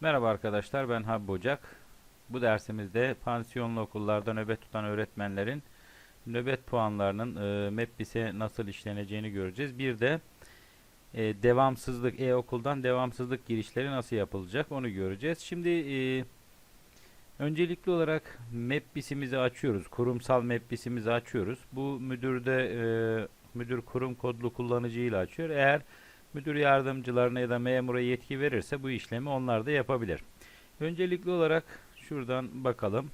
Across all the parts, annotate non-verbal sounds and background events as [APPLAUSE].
Merhaba arkadaşlar ben Habib Ocak. Bu dersimizde pansiyonlu okullarda nöbet tutan öğretmenlerin nöbet puanlarının e, MEPBİS'e nasıl işleneceğini göreceğiz. Bir de e, devamsızlık, e-okuldan devamsızlık girişleri nasıl yapılacak onu göreceğiz. Şimdi e, öncelikli olarak MEPBİS'imizi açıyoruz. Kurumsal MEPBİS'imizi açıyoruz. Bu müdürde e, müdür kurum kodlu kullanıcıyla açıyor. Eğer müdür yardımcılarına ya da memura yetki verirse bu işlemi onlar da yapabilir. Öncelikli olarak şuradan bakalım.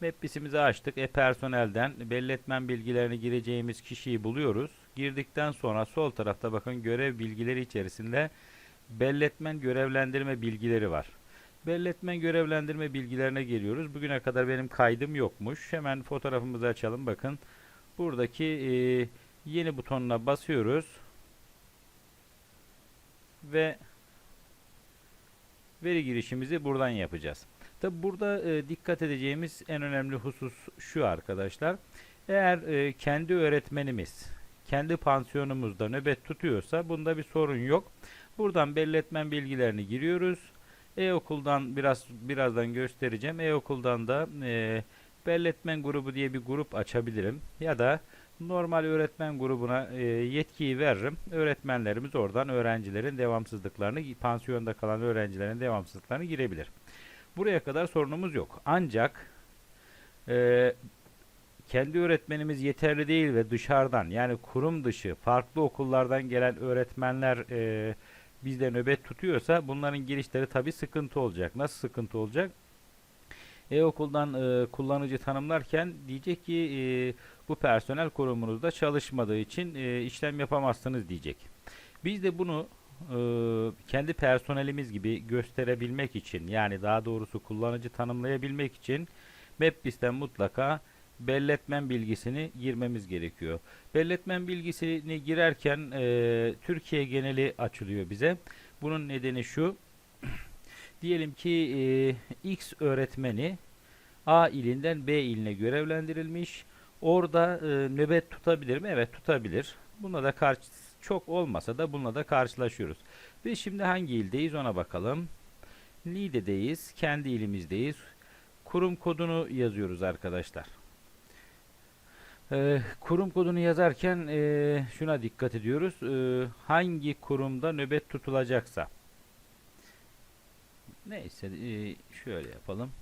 MEPBİS'imizi açtık. E-personelden belletmen bilgilerini gireceğimiz kişiyi buluyoruz. Girdikten sonra sol tarafta bakın görev bilgileri içerisinde belletmen görevlendirme bilgileri var. Belletmen görevlendirme bilgilerine geliyoruz. Bugüne kadar benim kaydım yokmuş. Hemen fotoğrafımızı açalım. Bakın buradaki e, yeni butonuna basıyoruz ve veri girişimizi buradan yapacağız. Tabi burada e, dikkat edeceğimiz en önemli husus şu arkadaşlar. Eğer e, kendi öğretmenimiz kendi pansiyonumuzda nöbet tutuyorsa bunda bir sorun yok. Buradan belletmen bilgilerini giriyoruz. E-okuldan biraz birazdan göstereceğim. E-okuldan da e, belletmen grubu diye bir grup açabilirim. Ya da normal öğretmen grubuna e, yetkiyi veririm. Öğretmenlerimiz oradan öğrencilerin devamsızlıklarını, pansiyonda kalan öğrencilerin devamsızlıklarını girebilir. Buraya kadar sorunumuz yok. Ancak e, kendi öğretmenimiz yeterli değil ve dışarıdan yani kurum dışı farklı okullardan gelen öğretmenler e, bizde nöbet tutuyorsa bunların girişleri tabi sıkıntı olacak. Nasıl sıkıntı olacak? E-okuldan e, kullanıcı tanımlarken diyecek ki e, bu personel kurumunuzda çalışmadığı için e, işlem yapamazsınız diyecek. Biz de bunu e, kendi personelimiz gibi gösterebilmek için yani daha doğrusu kullanıcı tanımlayabilmek için MEPBİS'ten mutlaka belletmen bilgisini girmemiz gerekiyor. Belletmen bilgisini girerken e, Türkiye geneli açılıyor bize. Bunun nedeni şu. [CLEARS THROAT] Diyelim ki e, X öğretmeni A ilinden B iline görevlendirilmiş. Orada e, nöbet tutabilir mi? Evet tutabilir. Buna da karşı çok olmasa da bununla da karşılaşıyoruz. Biz şimdi hangi ildeyiz ona bakalım. Niğde'deyiz. Kendi ilimizdeyiz. Kurum kodunu yazıyoruz arkadaşlar. Ee, kurum kodunu yazarken e, şuna dikkat ediyoruz. Ee, hangi kurumda nöbet tutulacaksa. Neyse e, şöyle yapalım.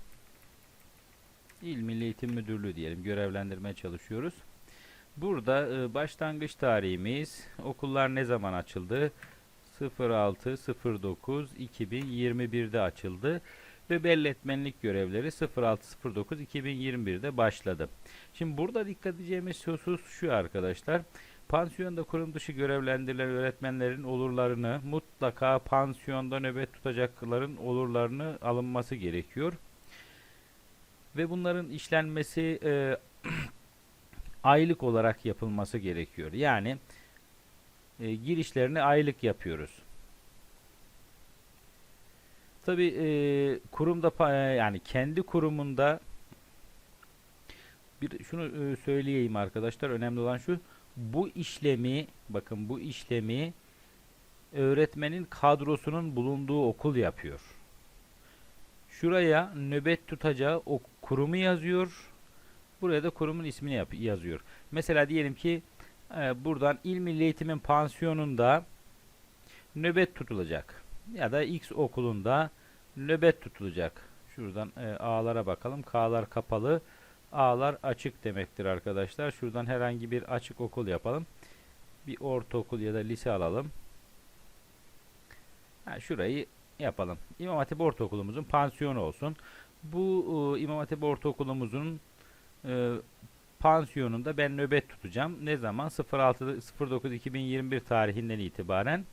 İl Milli Eğitim Müdürlüğü diyelim görevlendirmeye çalışıyoruz. Burada e, başlangıç tarihimiz okullar ne zaman açıldı? 06 09 2021'de açıldı ve belletmenlik görevleri 06 09 2021'de başladı. Şimdi burada dikkat edeceğimiz husus şu arkadaşlar. Pansiyonda kurum dışı görevlendirilen öğretmenlerin olurlarını mutlaka pansiyonda nöbet tutacakların olurlarını alınması gerekiyor. Ve bunların işlenmesi e, [CLEARS THROAT] aylık olarak yapılması gerekiyor. Yani e, girişlerini aylık yapıyoruz. Tabi e, kurumda pa- yani kendi kurumunda bir şunu e, söyleyeyim arkadaşlar önemli olan şu bu işlemi bakın bu işlemi öğretmenin kadrosunun bulunduğu okul yapıyor. Şuraya nöbet tutacağı o kurumu yazıyor. Buraya da kurumun ismini yap yazıyor. Mesela diyelim ki e, buradan İl Milli Eğitim'in pansiyonunda nöbet tutulacak. Ya da X okulunda nöbet tutulacak. Şuradan e, A'lara bakalım. K'lar kapalı. A'lar açık demektir arkadaşlar. Şuradan herhangi bir açık okul yapalım. Bir ortaokul ya da lise alalım. Ha, şurayı yapalım. İmam Hatip Ortaokulumuzun pansiyonu olsun. Bu e, İmam Hatip Ortaokulumuzun e, pansiyonunda ben nöbet tutacağım. Ne zaman? 06 09 2021 tarihinden itibaren.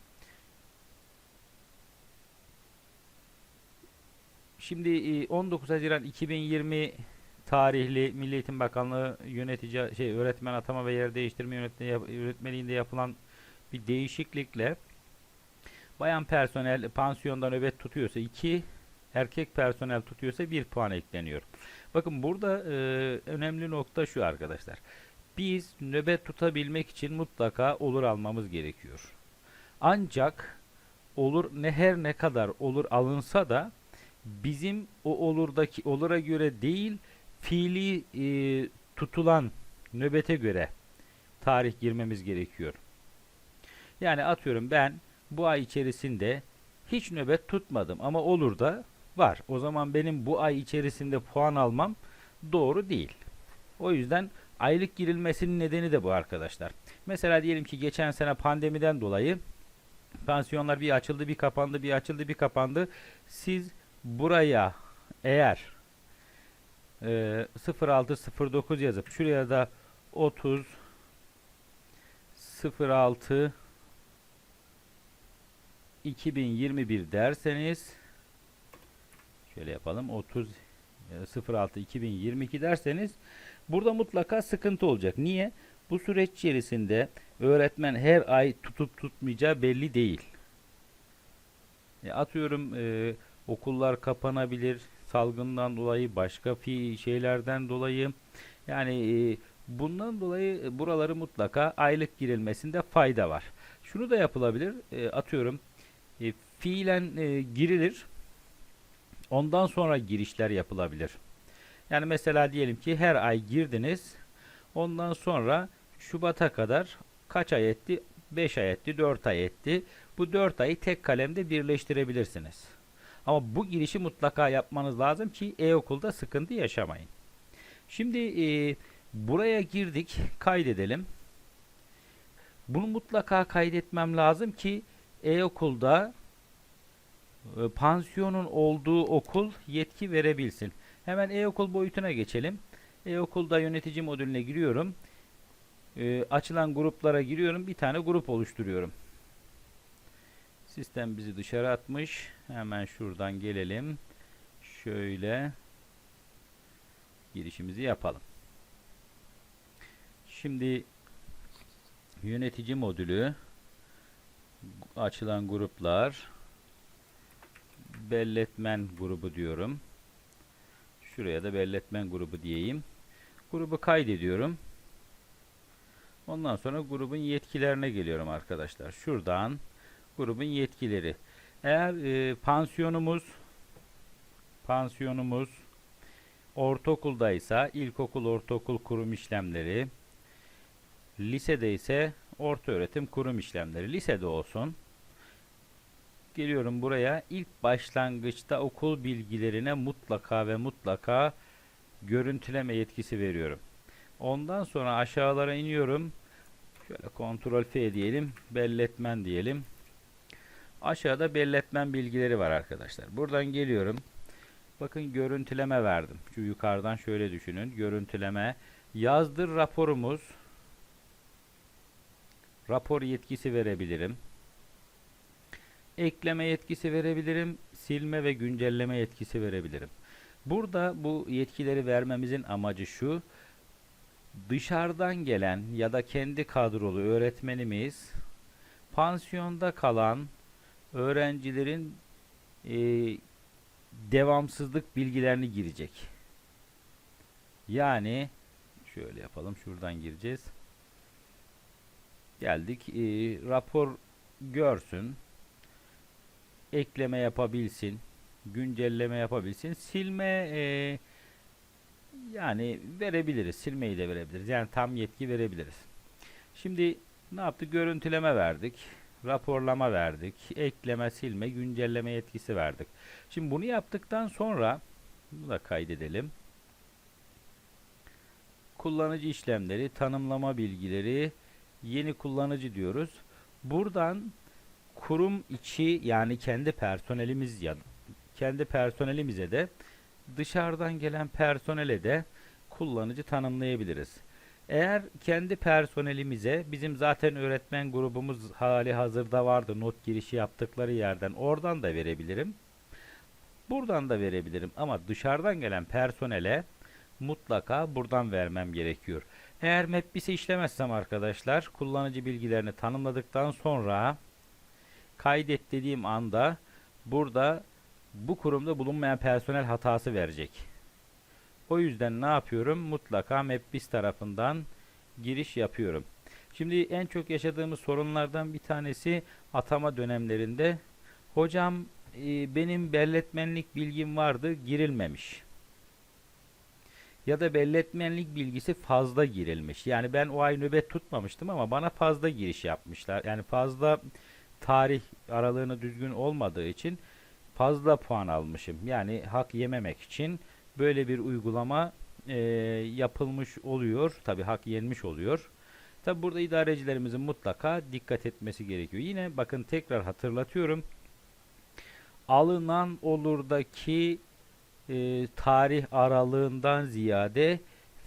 Şimdi e, 19 Haziran 2020 tarihli Milli Eğitim Bakanlığı yönetici şey öğretmen atama ve yer değiştirme yönetmeliğinde yapılan bir değişiklikle bayan personel pansiyonda nöbet tutuyorsa 2 erkek personel tutuyorsa 1 puan ekleniyor. Bakın burada e, önemli nokta şu arkadaşlar. Biz nöbet tutabilmek için mutlaka olur almamız gerekiyor. Ancak olur ne her ne kadar olur alınsa da bizim o olurdaki olura göre değil fiili e, tutulan nöbete göre tarih girmemiz gerekiyor. Yani atıyorum ben bu ay içerisinde hiç nöbet tutmadım ama olur da var. O zaman benim bu ay içerisinde puan almam doğru değil. O yüzden aylık girilmesinin nedeni de bu arkadaşlar. Mesela diyelim ki geçen sene pandemiden dolayı pansiyonlar bir açıldı bir kapandı bir açıldı bir kapandı. Siz buraya eğer e, 0609 yazıp şuraya da 30 06 2021 derseniz şöyle yapalım 30 e, 06 2022 derseniz burada mutlaka sıkıntı olacak. Niye? Bu süreç içerisinde öğretmen her ay tutup tutmayacağı belli değil. E, atıyorum e, okullar kapanabilir salgından dolayı başka fi şeylerden dolayı yani e, bundan dolayı e, buraları mutlaka aylık girilmesinde fayda var. Şunu da yapılabilir. E, atıyorum e, fiilen e, girilir. Ondan sonra girişler yapılabilir. Yani mesela diyelim ki her ay girdiniz. Ondan sonra Şubat'a kadar kaç ay etti? 5 ay etti, 4 ay etti. Bu 4 ayı tek kalemde birleştirebilirsiniz. Ama bu girişi mutlaka yapmanız lazım ki e-okulda sıkıntı yaşamayın. Şimdi e, buraya girdik, kaydedelim. Bunu mutlaka kaydetmem lazım ki e-okulda pansiyonun olduğu okul yetki verebilsin. Hemen e-okul boyutuna geçelim. E-okulda yönetici modülüne giriyorum. E, açılan gruplara giriyorum. Bir tane grup oluşturuyorum. Sistem bizi dışarı atmış. Hemen şuradan gelelim. Şöyle girişimizi yapalım. Şimdi yönetici modülü açılan gruplar belletmen grubu diyorum. Şuraya da belletmen grubu diyeyim. Grubu kaydediyorum. Ondan sonra grubun yetkilerine geliyorum arkadaşlar. Şuradan grubun yetkileri. Eğer e, pansiyonumuz pansiyonumuz ortaokuldaysa ilkokul, ortaokul kurum işlemleri, lisede ise orta öğretim kurum işlemleri. Lisede olsun. Geliyorum buraya. İlk başlangıçta okul bilgilerine mutlaka ve mutlaka görüntüleme yetkisi veriyorum. Ondan sonra aşağılara iniyorum. Şöyle kontrol F diyelim. Belletmen diyelim. Aşağıda belletmen bilgileri var arkadaşlar. Buradan geliyorum. Bakın görüntüleme verdim. Şu yukarıdan şöyle düşünün. Görüntüleme. Yazdır raporumuz. Rapor yetkisi verebilirim. Ekleme yetkisi verebilirim. Silme ve güncelleme yetkisi verebilirim. Burada bu yetkileri vermemizin amacı şu. Dışarıdan gelen ya da kendi kadrolu öğretmenimiz pansiyonda kalan öğrencilerin e, devamsızlık bilgilerini girecek. Yani şöyle yapalım şuradan gireceğiz. Geldik. E, rapor görsün. Ekleme yapabilsin. Güncelleme yapabilsin. Silme e, yani verebiliriz. Silmeyi de verebiliriz. Yani tam yetki verebiliriz. Şimdi ne yaptık? Görüntüleme verdik. Raporlama verdik. Ekleme, silme, güncelleme yetkisi verdik. Şimdi bunu yaptıktan sonra bunu da kaydedelim. Kullanıcı işlemleri, tanımlama bilgileri, yeni kullanıcı diyoruz. Buradan kurum içi yani kendi personelimiz ya kendi personelimize de dışarıdan gelen personele de kullanıcı tanımlayabiliriz. Eğer kendi personelimize bizim zaten öğretmen grubumuz hali hazırda vardı not girişi yaptıkları yerden oradan da verebilirim. Buradan da verebilirim ama dışarıdan gelen personele mutlaka buradan vermem gerekiyor. Eğer MapBis'e işlemezsem arkadaşlar kullanıcı bilgilerini tanımladıktan sonra kaydet dediğim anda burada bu kurumda bulunmayan personel hatası verecek. O yüzden ne yapıyorum? Mutlaka MapBiz tarafından giriş yapıyorum. Şimdi en çok yaşadığımız sorunlardan bir tanesi atama dönemlerinde hocam e, benim belletmenlik bilgim vardı girilmemiş. Ya da belletmenlik bilgisi fazla girilmiş. Yani ben o ay nöbet tutmamıştım ama bana fazla giriş yapmışlar. Yani fazla tarih aralığını düzgün olmadığı için fazla puan almışım. Yani hak yememek için böyle bir uygulama e, yapılmış oluyor. Tabi hak yenmiş oluyor. Tabi burada idarecilerimizin mutlaka dikkat etmesi gerekiyor. Yine bakın tekrar hatırlatıyorum. Alınan olurdaki e, tarih aralığından ziyade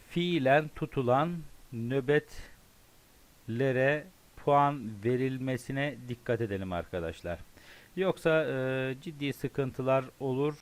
fiilen tutulan nöbetlere puan verilmesine dikkat edelim arkadaşlar. Yoksa e, ciddi sıkıntılar olur.